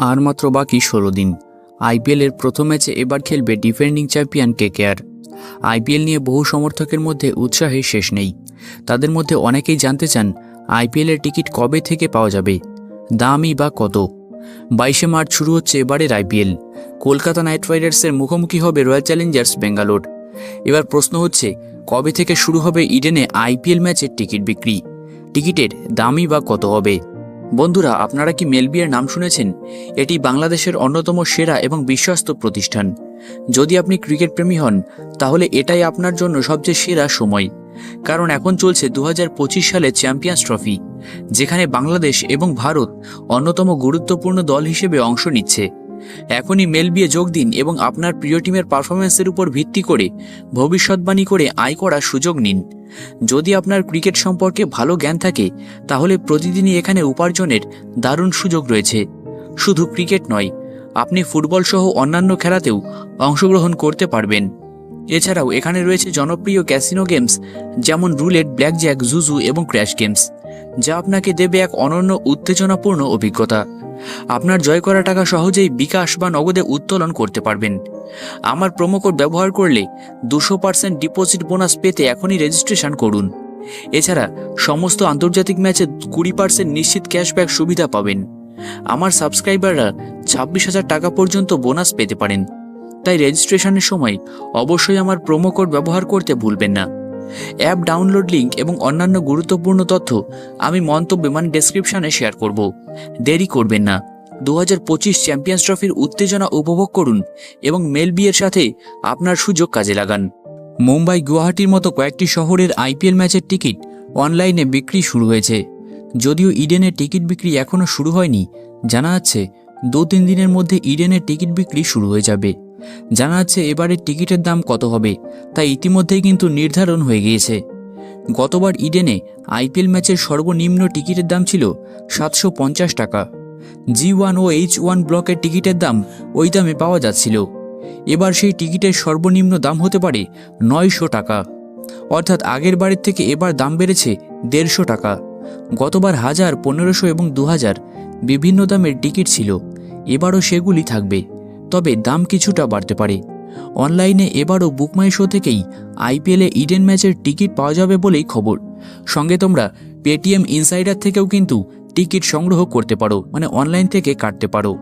আর মাত্র বাকি ষোলো দিন। আইপিএলের প্রথম ম্যাচে এবার খেলবে ডিফেন্ডিং চ্যাম্পিয়ন কেকেআর আইপিএল নিয়ে বহু সমর্থকের মধ্যে উৎসাহে শেষ নেই। তাদের মধ্যে অনেকেই জানতে চান আইপিএলের টিকিট কবে থেকে পাওয়া যাবে দামই বা কত। বাইশে মার্চ শুরু হচ্ছে এবারের আইপিএল। কলকাতা নাইট রাইডার্সের মুখোমুখি হবে রয়্যাল চ্যালেঞ্জার্স বেঙ্গালোর এবার প্রশ্ন হচ্ছে, কবে থেকে শুরু হবে ইডেনে আইপিএল ম্যাচের টিকিট বিক্রি? টিকিটের দামই বা কত হবে? বন্ধুরা, আপনারা কি মেলবিয়ার নাম শুনেছেন? এটি বাংলাদেশের অন্যতম সেরা এবং বিশ্বস্ত প্রতিষ্ঠান। যদি আপনি ক্রিকেট প্রেমী হন, তাহলে এটাই আপনার জন্য সবচেয়ে সেরা সময়। কারণ এখন চলছে দু হাজার সালে চ্যাম্পিয়ন্স ট্রফি, যেখানে বাংলাদেশ এবং ভারত অন্যতম গুরুত্বপূর্ণ দল হিসেবে অংশ নিচ্ছে। এখনই মেলবিয়ে যোগ দিন এবং আপনার প্রিয় টিমের পারফরমেন্সের উপর ভিত্তি করে ভবিষ্যৎবাণী করে আয় করার সুযোগ নিন। যদি আপনার ক্রিকেট সম্পর্কে ভালো জ্ঞান থাকে, তাহলে প্রতিদিনই এখানে উপার্জনের দারুণ সুযোগ রয়েছে। শুধু ক্রিকেট নয়, আপনি ফুটবল সহ অন্যান্য খেলাতেও অংশগ্রহণ করতে পারবেন। এছাড়াও এখানে রয়েছে জনপ্রিয় ক্যাসিনো গেমস, যেমন রুলেট, ব্ল্যাকজ্যাক, জুজু এবং ক্র্যাশ গেমস, যা আপনাকে দেবে এক অনন্য উত্তেজনাপূর্ণ অভিজ্ঞতা। আপনার জয় করা টাকা সহজেই বিকাশ বা নগদে উত্তোলন করতে পারবেন। আমার প্রোমো কোড ব্যবহার করলে দুশো পার্সেন্ট ডিপোজিট বোনাস পেতে এখনই রেজিস্ট্রেশন করুন। এছাড়া সমস্ত আন্তর্জাতিক ম্যাচে কুড়ি পার্সেন্ট নিশ্চিত ক্যাশব্যাক সুবিধা পাবেন। আমার সাবস্ক্রাইবাররা ছাব্বিশ হাজার টাকা পর্যন্ত বোনাস পেতে পারেন। তাই রেজিস্ট্রেশনের সময় অবশ্যই আমার প্রোমো কোড ব্যবহার করতে ভুলবেন না। অ্যাপ ডাউনলোড লিঙ্ক এবং অন্যান্য গুরুত্বপূর্ণ তথ্য আমি মন্তব্যে মানে ডেসক্রিপশনে শেয়ার করব। দেরি করবেন না। দু হাজার পঁচিশ চ্যাম্পিয়ন্স ট্রফির উত্তেজনা উপভোগ করুন এবং মেলবিয়ের সাথে আপনার সুযোগ কাজে লাগান। মুম্বাই গুয়াহাটির মতো কয়েকটি শহরের আইপিএল ম্যাচের টিকিট অনলাইনে বিক্রি শুরু হয়েছে। যদিও ইডেনের টিকিট বিক্রি এখনও শুরু হয়নি, জানা যাচ্ছে দু তিন দিনের মধ্যে ইডেনের টিকিট বিক্রি শুরু হয়ে যাবে। জানা যাচ্ছে এবারের টিকিটের দাম কত হবে, তা ইতিমধ্যেই কিন্তু নির্ধারণ হয়ে গিয়েছে। গতবার ইডেনে আইপিএল ম্যাচের সর্বনিম্ন টিকিটের দাম ছিল সাতশো পঞ্চাশ টাকা। জি ওয়ান ও এইচ ওয়ান ব্লকের টিকিটের দাম ওই দামে পাওয়া যাচ্ছিল। এবার সেই টিকিটের সর্বনিম্ন দাম হতে পারে নয়শো টাকা। অর্থাৎ আগের বারের থেকে এবার দাম বেড়েছে দেড়শো টাকা। গতবার হাজার, পনেরোশো এবং দু হাজার বিভিন্ন দামের টিকিট ছিল। এবারও সেগুলি থাকবে। তবে দাম কিছুটা বাড়তে পারে। অনলাইনে এবারও বুকমাই শো থেকেই আইপিএলে ইডেন ম্যাচের টিকিট পাওয়া যাবে বলেই খবর। সঙ্গে তোমরা পেটিএম ইনসাইডার থেকেও কিন্তু টিকিট সংগ্রহ করতে পারো মানে অনলাইন থেকে কাটতে পারো।